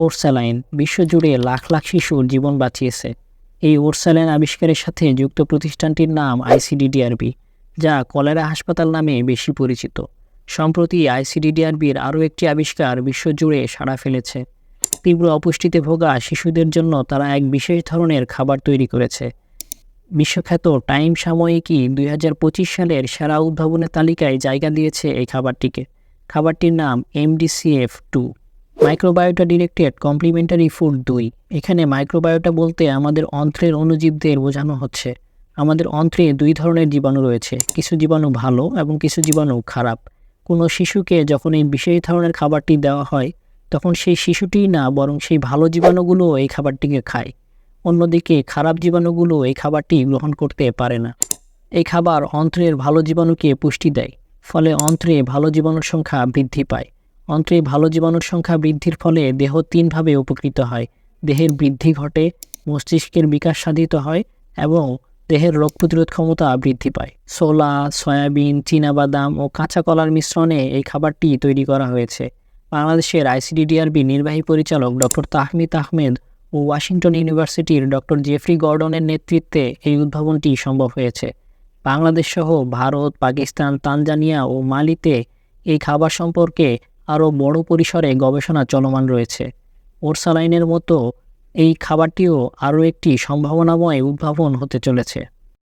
ORSaline বিশ্বজুড়ে লাখ লাখ শিশুর জীবন বাঁচিয়েছে। এই ওরস্যালাইন আবিষ্কারের সাথে যুক্ত প্রতিষ্ঠানটির নাম আইসিডিডিআরবি, যা কলেরা হাসপাতাল নামে বেশি পরিচিত। সম্প্রতি আইসিডিডিআরবির আরও একটি আবিষ্কার বিশ্বজুড়ে সাড়া ফেলেছে। তীব্র অপুষ্টিতে ভোগা শিশুদের জন্য তারা এক বিশেষ ধরনের খাবার তৈরি করেছে। বিশ্বখ্যাত টাইম সাময়িকী দুই হাজার পঁচিশ সালের সেরা উদ্ভাবনের তালিকায় জায়গা দিয়েছে এই খাবারটিকে। খাবারটির নাম MDCF two. Microbiota directed complementary food দুই। এখানে মাইক্রোবায়োটা বলতে আমাদের অন্ত্রের অণুজীবদের বোঝানো হচ্ছে। আমাদের অন্ত্রে দুই ধরনের জীবাণু রয়েছে, কিছু জীবাণু ভালো এবং কিছু জীবাণু খারাপ। কোনো শিশুকে যখন এই বিশেষ ধরনের খাবারটি দেওয়া হয়, তখন সেই শিশুটিই না, বরং সেই ভালো জীবাণুগুলো এই খাবারটিকে খায়। অন্যদিকে খারাপ জীবাণুগুলো এই খাবারটি গ্রহণ করতে পারে না। এই খাবার অন্ত্রের ভালো জীবাণুকে পুষ্টি দেয়, ফলে অন্ত্রে ভালো জীবাণুর সংখ্যা বৃদ্ধি পায়। অন্ত্রে ভালো জীবাণুর সংখ্যা বৃদ্ধির ফলে দেহ তিনভাবে উপকৃত হয়। দেহের বৃদ্ধি ঘটে, মস্তিষ্কের বিকাশ সাধিত হয় এবং দেহের রোগ প্রতিরোধ ক্ষমতা বৃদ্ধি পায়। সোলা সয়াবিন, চীনাবাদাম ও কাঁচা কলার মিশ্রণে এই খাবারটি তৈরি করা হয়েছে। বাংলাদেশের আইসিডিডিআরবি নির্বাহী পরিচালক ডক্টর তাহমিদ আহমেদ ও ওয়াশিংটন ইউনিভার্সিটির ডক্টর জেফরি গর্ডনের নেতৃত্বে এই উদ্ভাবনটি সম্ভব হয়েছে। বাংলাদেশ সহ ভারত, পাকিস্তান, তানজানিয়া ও মালিতে এই খাবার সম্পর্কে আরও বড় পরিসরে গবেষণা চলমান রয়েছে। ওরসালাইনের মতো এই খাবারটিও আরও একটি সম্ভাবনাময় উদ্ভাবন হতে চলেছে।